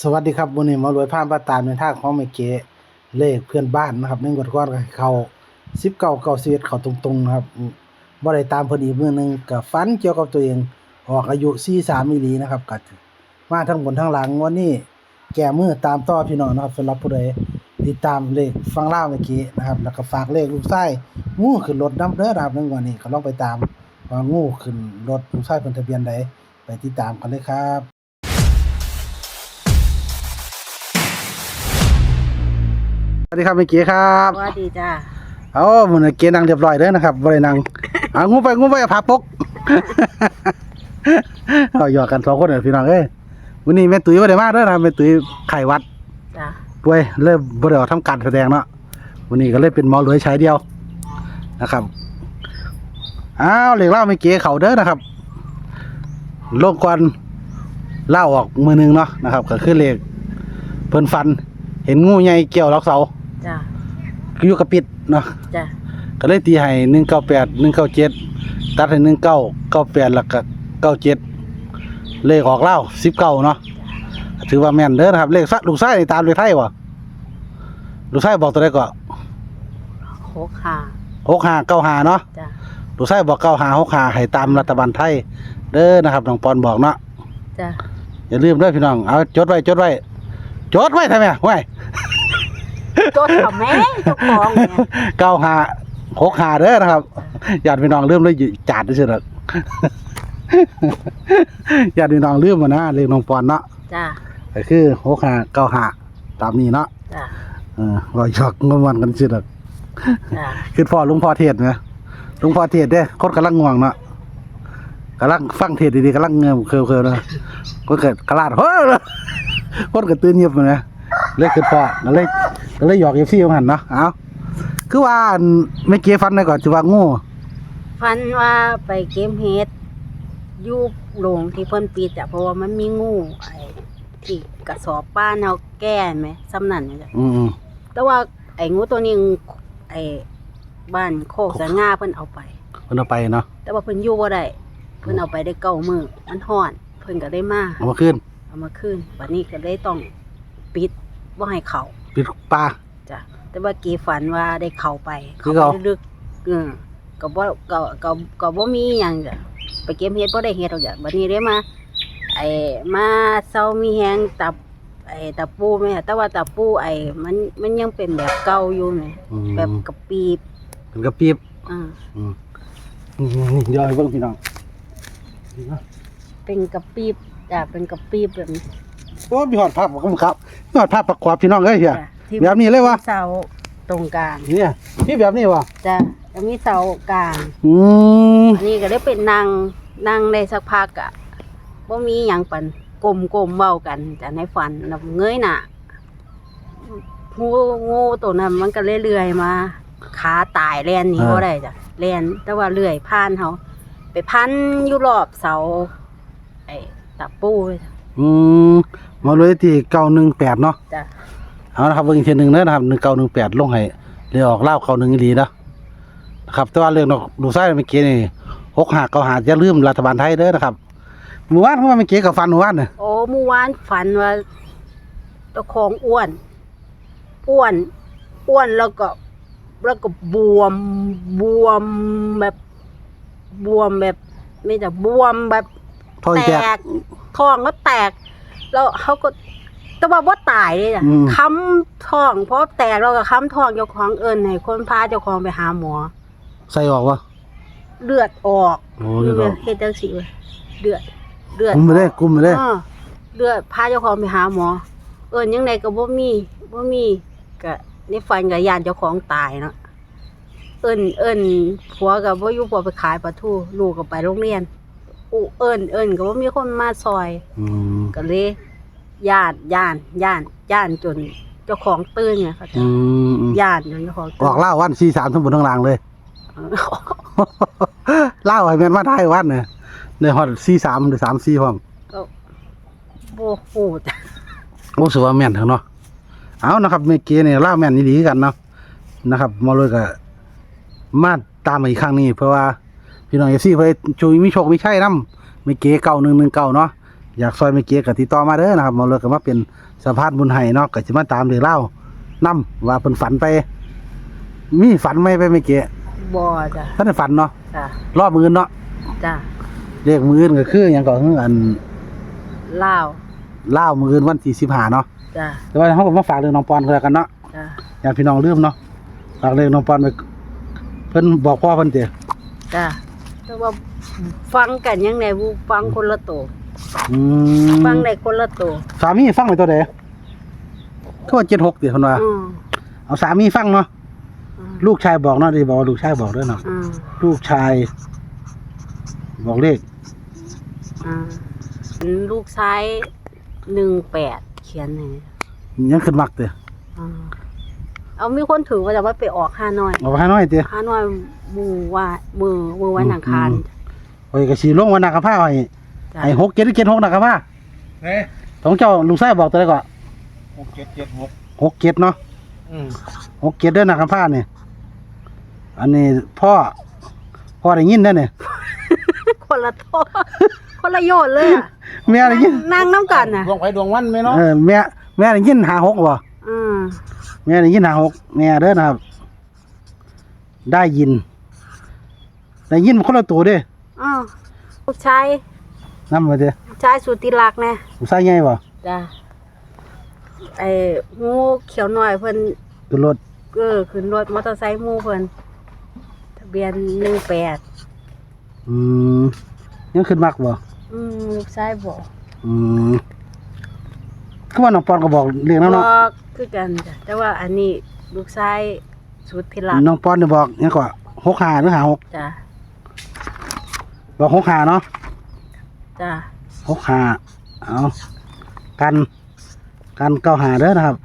สวัสดีครับวันนี้มารวยพามาตามในทาของแม่เกเลขเพื่อนบ้านนะครับในงวดก่อนก็ให้เขา19 91เขาตรงๆนะครับอืมบ่ได้ตามเพิ่นอีกมือหนึงก็ฝันเกี่ยวกับตัวเองออกอายุ43อีหลีนะครับก็มาทั้งบนทั้งหลังวันนี้แก้มือตามต่อพี่น้องนะครับสำหรับผู้ใดติดตามเลขฟังเล่าเมื่อกี้นะครับแล้วก็ฝากเลขลูกไส้งูขึ้นรถน้ำเด้อนะครับในวันนี้ก็ลองไปตามว่างูขึ้นรถลูกไส้เป็นทะเบียนใดไปติดตามกันเลยครับ วัสดีครับเมื่อกี้ครับสวัสดีจ้าเอาหมันเกนังเรียบร้อยเด้อนะครับบรินังเอางูไปงูไปพาปกเอาหยอกกันสองคนเลยพี่น้องเอ้ยวันนี้แม่ตุ้ยบ่ได้มาเด้อนะครับแม่ตุ้ยไข้หวัดจ้าป่วยเริ่มบ่ได้ออกทำการแสดงเนาะวันนี้ก็เลยเป็นหมอรวยใช้เดียวนะครับอ้าวเหล็กเล่าไม่เก๋เขาเด้อนะครับโลกก่อนเล่าออกมือหนึงเนาะนะครับ ก็คือเหล็กเพิ่นฟัน เห็นงูใหญ่เกี่ยวล็อกเสา จ้าคืออยู่กับปิดเนาะจ้าก็เลยตีให้หนึ่งเก้าแปดหนึ่งเก้าเจ็ดตัดให้หนึ่งเก้าเก้าแปดแล้วก็เก้าเจ็ดเลขออกเล่าสิบเก้าเนาะถือว่าแม่นเด้อนะครับ เลขซะลูกไส้ตามเลขไทยวะลูกไส้บอกตัวใดก็หกห้าหกห้าเก้าห้าเนาะจ้าลูกไส้บอกเก้าห้าหกห้าให้ตามรัฐบาลไทย เด้อนะครับน้องปอนบอกเนาะจ้าอย่าลืมเด้อพี่น้องเอาจดไว้จดไว้จดไว้ทำไมไว้ จดกับแม่เจ้าของเนี่ยเก้าห้าหกห้าเด้อนะครับญาติพี่น้องเริ่มเลยจาดด้วยเสียแล้วญาติพี่น้องลืมมานะเลขน้องปอนเนาะจ้าก็คือหกห้าเก้าห้าตามนี้เนาะจ้าเออรอยชอกงมันกันสิแล้วจ้าคือพ่อหลุงพ่อเทศไหมหลุงพ่อเทศเด้คนกำลังง่วงเนาะกำลังฟังเทศดีๆกำลังเงืมเคิร์ๆเนาะคนเกิดกระลาดเฮ้ยคนก็ตื่นเงียบเลยนะเลยคือพ่อก็เลย ก็เลยหยอกเอฟซีของหันเนาะเอาคือว่าอันไม่เกี้ฟันได้ก่อนจะว่างูฟันว่าไปเกมเฮดอยูโรงที่เพิ่นปิดจ้ะเพราะว่ามันมีงูไอ้ที่กระสอบป้านเฮาแก้ไหมซ้ำนั่นเนี่ยจ้ะอืมแต่ว่าไอ้งูตัวนี้ไอ้บ้านโคกสะง่าเพิ่นเอาไป ๆเพิ่นเอาไปเนาะแต่ว่าเพิ่นอยู่บ่ได้เพิ่นเอาไปได้เก้ามื้อมันฮ้อนเพิ่นก็ได้มาเอามาขึ้นเอามาคืนบัดนี้ก็เลยต้องปิดบ่ให้เขา ปิดปลาจ้ะแต่ว่ากีฝันว่าได้เข้าไปคือเข้าเขาไปลึกๆเออก็บ่ก็ก็ก็บ่มีหยังจ้ะไปเก็บเฮ็ดบ่ได้เฮ็ดหรอกจ้ะบัดนี้ได้มาไอ้มาเซามีแฮงตับไอ้ตะปูแม่แต่ว่าตะปูไอ้มันมันยังเป็นแบบเก่าอยู่แม่อืม แบบกระปีบเป็นกระปีบอ่าอืมนี่นี่เดี๋ยวให้เบิ่งพี่น้องนี่เนาะเป็นกระปีบจ้ะเป็นกระปีบแบบนี้ โอ้มีหอดภาพของครับมีหอดภาพประกอบพี่น้องเอ้ยเฮียจ้ะที่แบบนี้เลยวะเสาตรงกลางเนี่ยพี่แบบนี้วะจ้ะแล้วมีเสากลางอืมอันนี้ก็ได้เป็นนางนางได้สักพักอะบ่มีหยังปันกลมกลมๆเว้ากันจ้ะในฝันนับเงยหน้างูงูตัวนั้นมันก็เรื่อยๆมา ขาตายแล่นหนีบ่ได้จ้ะแล่นแต่ว่าเลื่อยผ่านเขาไปพันอยู่รอบเสาไอ้ตะปูเลยจ้ะ อืม มาเลยที่เก้าหนึ่งแปดเนาะจ้ะเอาละครับเบิ่งอีกทีหนึ่งเด้อนะครับหนึ่งเก้าหนึ่งแปดลงให้เรือออกเล่าเก้าหนึ่งอีหลีเนาะนะครับแต่ว่าเรื่องดอกดูไส้เมื่อกี้นี่หกหักเก้าหักอย่าลืมรัฐบาลไทยเด้อนะครับเมื่อวานเพราะว่าเมื่อกี้กับฟันเมื่อวานเนี่ยโอ้เมื่อวานฝันว่าเจ้าของอ้วน อ้วน อ้วนแล้วก็แล้วก็บวมบวมแบบบวมแบบไม่จะบวมแบบท้องแตแตก กท้องก็แตก แล้วเขาก็แต่ว่าว่าตายเลยจ้ะอืม ค้ำท้องเพราะแตกเราก็ค้ำท้องเจ้าของเอิญให้คนพาเจ้าของไปหาหมอ ใส่ออกวะ เลือดออกโอ้เลือดออก เฮ็ดจังซี่เว้ยเลือดเลือด กุมไปเลยกุมไปเลย อ้อเลือดพาเจ้าของไปหาหมอ เอิญยังไงก็บ่มีบ่มีก็ในฝันก็ยานเจ้าของตายเนาะเอิญเอิญผัวก็บ่อยู่ผัวไปขายปลาทูลูกก็ไปโรงเรียนอูเอิญเอิญก็บ่มีคนมาซอย อืม ก็เลยย่านย่านย่านย่านจนเจ้าของตื่นไงเขาอืมอืมย่านจนเจ้าของอตื่อนกเล่าวันสี่สามทั้งบนทั้งล่างเลย เล่าให้แม่นมาได้วันเนี่ยในฮอดสี่สามหรือสามสี่พร้อมก็บ่ฮู้จ้ะโอ้สือว่าแม่นทั้งเนาะเอานะครับเมื่อกี้เนี่ยเล่าแม่นนี่ดีกันเนาะนะครับมาเลยก็มาตามมาอีกครั้งนี้ เพราะว่าพี่น้องเอฟซีเพื่อช่วยมีโชคมีชัยนํเมื่อกี้เก่าหนึ่งหนึ่งเก่าเนาะ อยากซอยเมเกก็ติดต่อมาเด้อนะครับหมาเลยก็มาเป็นสะพานบุญให้เนาะก็สิมาตามเรื่องเล่าวนํว่าเพิ่นฝันไป มีฝันไหมไปเมเกบ่จ้ะท่านได้ฝันเนาะจ้ะรอบมืออื่นเนาะจ้ะเลขมืออื่นก็คือหยังก็คืออันลาวเล่าวมืออื่นวันที่15เนาะจ้ะแต่ว่าเฮาก็มาฝากเรื่องน้องปอนก็แล้วกันเนาะจ้ะอย่าพี่น้องลืมเนาะฝากเรื่องน้องปอนไปเพิ่นบอกพ่อเพิ่นเด้จ้ะแต่ว่าฟังกันยังไงบูฟังคนละโตว อืมฟังได้คนละโตวสามีฟังไว้ตัวใดเขาว่า76ติเพิ่นว่าอืมเอาสามีฟังเนาะอืมลูกชายบอกเนาะที่บอกว่าลูกชายบอกด้วยเนาะอืมลูกชาย บอกเลขอืมลูกชายหนึ่งแปดเขียนให้ยังขึ้นมักเด้ออืมเอามีคนถือว่าจะว่าไปออกห้าน้อยเอาไปให้น้อยเด้อห้าน้อยมือว่ามือมือวันอังคารอืมโอ้ยก็สิลงวันนักกะพร้าให้ จ้ะให้6 7 7 6นักกะพร้าเฮ้ยของเจ้าลูกชายบอกตัวใดก่อนหกเจ็ดเจ็ดหก6 7เนาะอืม6 7เด้อนักกะพร้านี่อันนี้พ่อพ่อได้ยินเด้อเนี่ยคนละโตวคนละโยชน์เลยอะแม่ได้ยินนั่งน้ำกันน่ะดวงไฟดวงวันไหมเนาะเออแม่แม่ได้ยินหาหกบ่ อืมแม่ได้ยินหาหกแม่เด้อนะครับ ได้ยิน ได้ยินคนละตัวเด้ออ้าวลูกชาย นำมาเด้อลูกชายสุดที่รักแน่ลูกชายใหญ่บ่จ้ะไอ้งูเขียวหน่อยเพิ่นตัวรถเออขึ้นรถมอเตอร์ไซค์หมู่เพิ่นทะเบียนหนึ่งแปดอืมยังขึ้นมักบ่อืมลูกชายบอกอืมคือว่าน้องปอนก็บอกเรื่องนั้นบเนาะอกคือกันจ้ะแต่ว่าอันนี้ลูกชายสุดที่รักน้องปอนเนี่ยบอกยังก็หกหาหรือหาหกจ้ะบอกหกหาเนาะ จ้ะหกหาเอากัน กันเก้าหาเด้อนะครับ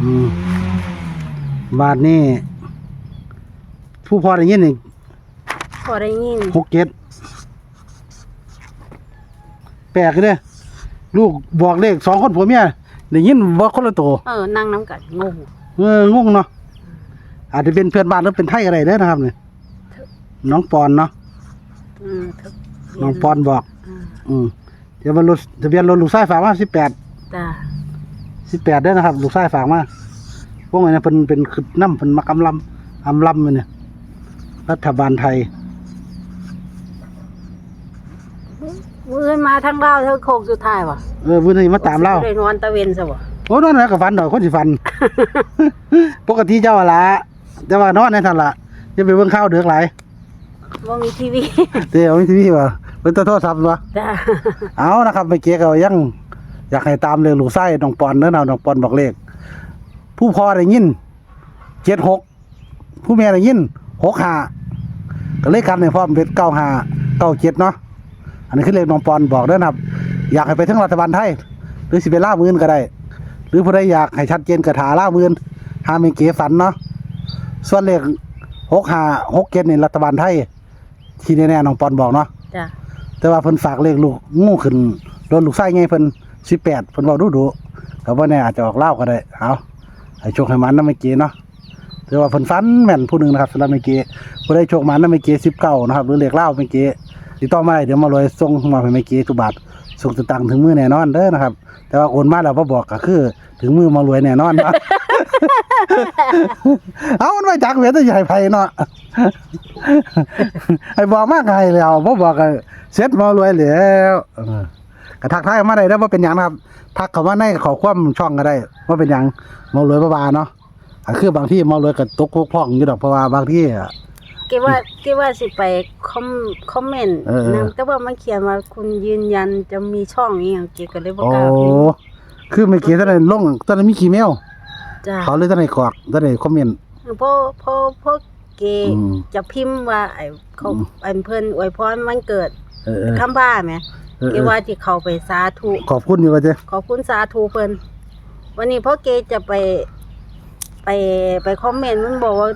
อืมบาทนี่ผู้พอได้ยินนี่พอได้ยินหกเจ็ดแปลกเลยลูกบอกเลขสองคนผัวเมียได้ยินว่าคนละตัวเออนั่งน้ำกันงงเอองงเนาะอาจจะเป็นเพื่อนบ้านหรือเป็นไทยอะไรเด้อนะครับเนี่ยน้องปอนเนาะอืมทะเบีย น้องปอนบอกอืมอืมเดี๋ยวมันรถทะเบียนรถลูกชายฝากมาสิบแปดจ้ะสิบแปดเด้อนะครับ ลูกชายฝากมาพวกนี้เป็นเป็นคือน้ำเป็นมักอำลำอำลำเลยเนี่ยรัฐบาลไทย มือมาทั้งเล่าวทั้งโคงสุดท้ายว่ะเออวันนี้มาตามเล่า ได้นอนตะเวนซะบ่โอ้นอนแล้วกับฟันดอกคนสิฟัน ปกติเจ้าอะละแต่ว่านอนในทันละจะไปเบิ่งข้าวเดือกหลาย บ่มีทีวี เดี๋ยวมีทีวีว่ะ เป็นตัวโทรศัพท์วะจ้ะเอานะครับเมื่อกี้ก็ยังอยากให้ตามเรื่องลูกไส้น้องปอนเด้อนะน้องปอนบอกเลข ผู้พ่อได้ยินเจ็ดหกผู้แม่ได้ยินหกห้าก็เลขกันในพร้อมเป็นเก้าห้าเก้าเจ็ดเนาะอันนี้คือเลขน้องปอนบอกเด้อนะครับ อยากให้ไปถึงรัฐบาลไทย หรือสิไปล่ามือนก็ได้ หรือผู้ใดอยากให้ชัดเจนกระถาล่ามือนหาเมเก๋ฝันเนาะส่วนเลขหกห้าหกเจ็ดนี่รัฐบาลไทย ที่แน่ๆน้องปอนบอกเนาะจ้ะ แต่ว่าเพิ่นฝากเลขลูกงูขึ้นรถลูกไส้ไงเพิ่นสิบแปดเพิ่นเว้าดูดูก็บ่แน่อาจจะออกเล่าก็ได้เอาให้โชคให้มันนำเมื่อกี้เนาะถือว่าเพิ่นฟันแม่นผู้หนึ่งนะครับสำหรับเมื่อกี้ผู้ได้โชคมันนำเมื่อกี้19นะครับหรือเลขเล่าเมื่อกี้ติดต่อมาได้เดี๋ยวมารวยส่งมาให้เมื่อกี้ทุกบาทส่งตังค์ถึงมือแน่นอนเด้อนะครับ แต่ว่าโอนมาแล้วบ่บอกก็คือ ถึงมือมารวยแน่นอนนะ เอามันไว้จักเวทใหญ่ไผเนาะไอ้บอกมากไงแล้วบ่บอกก็เสร็จมารวยแล้วเออกระทักทายมาได้แล้วว่าเป็นหยังนะครับ ทักเข้ามาในขอความช่องก็ได้ว่าเป็นหยังมารวยบ่บาเนาะก็คือบางที่มารวยก็ตกพวกพร่องอยู่ดอกเพราะว่าบางที่อะ เกว่าเกว่าสิไปคอมคอมเมนต์เออเออ นะแต่ว่ามันเขียนว่าคุณยืนยันจะมีช่องอีหยังเกก็เลยบ่โอ้กล้าพิมพ์คือเมื่อกี้ท่านได้ลงท่านได้มีคีเมล จ้ะเขาเลยท่านได้กรอกท่านได้คอมเมนต์เพราะเพราะเพราะเกอืมจะพิมพ์ว่าไอ้เขาอืม ไอ้เพิ่นอวยพรวันเกิดเออเออคำบ้าแหมเออเกเออว่าที่เข้าไปสาธุขอบคุณอยู่ว่าเจ้ขอบคุณสาธุเพิ่นวันนี้พ่อเกจะไป ไปไปคอมเมนต์มันบอกว่า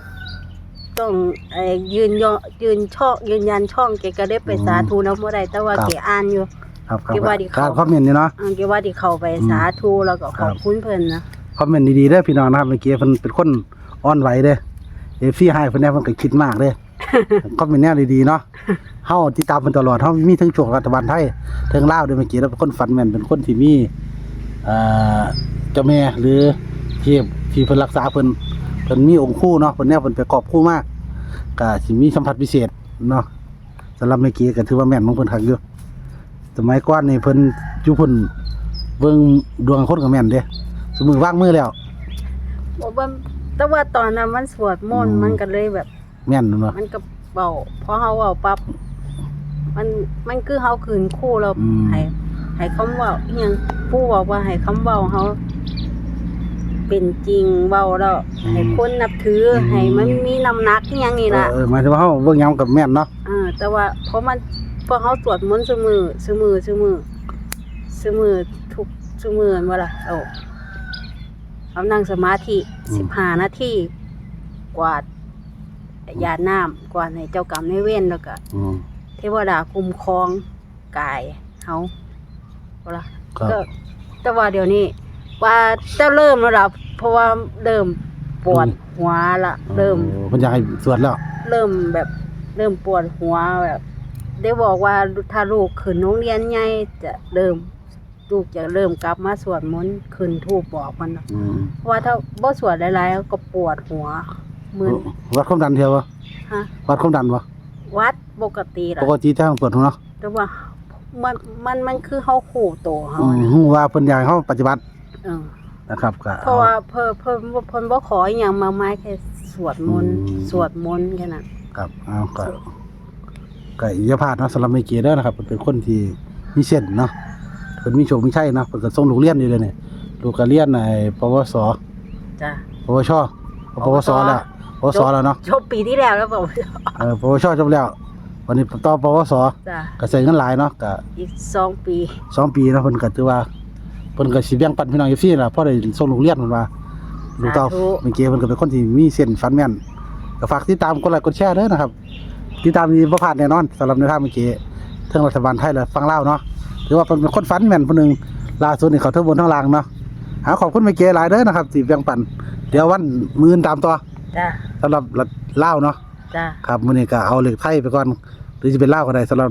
ต้องไอ้ยืนยอยืนช่องยืนยันช่องเกก็ได้ไปสาธุนะบ่ได้แต่ว่าเกอ่านอยู่ ครับครับคิดว่าดีกาเขารคอมเมนต์นี่เนาะ อันเกว่าที่เข้าไปสาธุแล้วก็ขอบคุณเพิ่นนะ คอมเมนต์ดีๆเด้อพี่น้องนะครับเมื่อกี้เพิ่นเป็นคนอ่อนไหวเด้อเอฟซีให้เพิ่นแน่เพิ่นก็คิดมากเด้อก็เป็นแนวดีๆเนาะเฮาติดตามเพิ่นตลอดเฮามีทั้งโชครัฐบาลไทยทั้งลาวด้วยเมื่อกี้แล้วเป็นคนฝันแม่นเป็นคนที่มีเอ่อเจ้าแม่หรือที่ที่เพิ่นรักษาเพิ่นเพิ่นมีองค์คู่เนาะเพิ่นแนวเพิ่นไปกอบคู่มากก็สิมีสัมผัสพิเศษเนาะสำหรับเมื่อกี้ก็ถือว่าแม่นของเพิ่นคักอยู่สมัยก่อนนี่เพิ่นอยู่เพิ่นเบิ่งดวงคนก็แม่นเด้ สมือวางมือแล้ว บอกว่าแต่ว่าตอนนั้นมันสวดมนต์อืม มันก็เลยแบบ แม่นเนาะ มันก็เบาพอเฮาเว้าปั๊บมันมันคือเฮาคืนคู่แล้วอืม ให้ให้คำเว้าอีหยังผู้บอกว่าให้คำเว้าเฮาเป็นจริงเว้าแล้วให้คนนับถืออม ให้มันมีน้ำหนักอีหยังนี่ล่ะ เออหมายถึงว่าเฮาเบิ่งหยังกับแม่นเนาะเออแต่ว่าเพราะมันพอเฮาสวดมนต์ซุมือซุมือซุมือซุมือทุกซุมือนั่นว่าล่ะเอา เอานั่งสมาธิ15นาทีกวาดยาน้ำกวาดให้เจ้ากรรมนายเวรแล้วก็ อืม เทวดาคุ้มครองกายเฮาบ่ล่ะครับ ก็แต่ว่าเดี๋ยวนี้ ว่าจะเริ่มแล้วล่ะเพราะว่าเริ่มปวดหัวละเริ่ม โอ้เพิ่นอยากให้สวดแล้วเริ่มแบบเริ่มปวดหัวแบบ ได้บอกว่าถ้าลูกขึ้นโรงเรียนใหญ่จะเริ่ม ลูกจะเริ่มกลับมาสวดมนต์ขึ้นทูปบอกมันน่ะอืมเพราะว่าถ้าบ่สวดหลายๆก็ปวดหัวมึนวัดความดันเทียวบ่ฮะ วัดความดันบ่วัดปกติล่ะปกติถ้าเปิดหัวเนาะแต่ว่ามันมันมันคือเฮาขู่โตวเฮาอืมอะนะฮู้ว่าเพิ่นอยากให้เฮาปฏิบัติเออ นะครับก็เพราะว่าเพิ่นเพิ่นเพิ่นบ่ขออหยังมากมายแค่สวดมนต์อืม สวดมนต์แค่นั้น ครับเอาก็ก็อย่าพลาดเนาะสำหรับเมเกเด้อนะครับเพิ่นเป็นคนที่มีเส้นเนาะ เพิ่นมีโชคมีชัยเนาะเพิ่นก็ส่งลูกเรียนอยู่เลยนี่ลูกก็เรียนในปวสจ้ะ ปวชปวสแล้วปวสแล้วเนาะจบปีที่แล้วแล้วเปล่าเออปวชจบแล้ว วันนี้ต่อปวสจ้ะ ก็ใช้เงินหลายเนาะก็อีกสองปี สองปีเนาะเพิ่นก็ถือว่าเพิ่นก็สิแบ่งปันพี่น้อง FC ล่ะเพราะได้ส่งลูกเรียนเพิ่นว่าลูกเต้าสาธุ เมื่อกี้เพิ่นก็เป็นคนที่มีเส้นฟันแม่นก็ฝากติดตามกดไลค์กดแชร์เด้อนะครับติดตามนี้บ่พลาดแน่นอนสำหรับในทางเมื่อกี้เทิงรัฐบาลไทยและฟังลาวเนาะ ถือว่าเพิ่นเป็นคนฟันแม่นผู้หนึงล่าสุดนี่เขาทั้งบนทั้งล่างเนาะหาขอบคุณเมื่อกี้หลายเด้อนะครับที่แบ่งปันเดี๋ยววันมื้ออื่นตามต่อจ้ะสำหรับรัฐลาวเนาะจ้ะครับมื้อนี้ก็เอาเลขไทยไปก่อนหรือจะเป็นลาวก็ได้สำหรับ